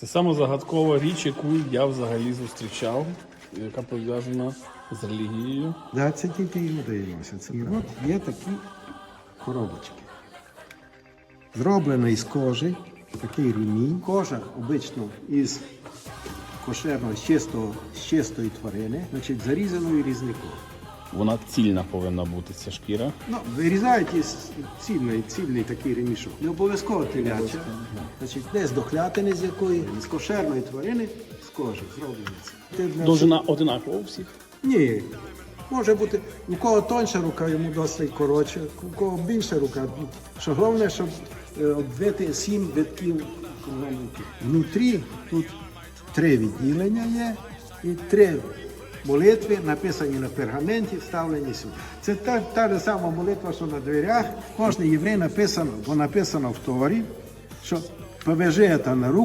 Це саме загадкова річ, яку я взагалі зустрічав, яка пов'язана з релігією. Да, це тільки носять. Це і от є такі коробочки. Зроблено із кожи, такий ремінь. Кожа обично із кошерного, з чистої тварини, значить зарізаною різником. Вона цільна повинна бути, ця шкіра. Ну, вирізають із цільний, цільний такий ремішок. Не обов'язково теляча. Значить, не з дохлятини з якої, з кошерної тварини, з кожи зроблено Довжина одинакова у всіх. Ні. Може бути, у кого тонша рука, йому досить коротше, у кого більша рука. Що головне, щоб е, обвити сім витків. Внутрі тут три відділення є і три молитви, написані на пергаменті, вставлені сюди. Це та, та ж сама молитва, що на дверях. Кожний єврей написано, бо написано в Торі, що повяже це на руку.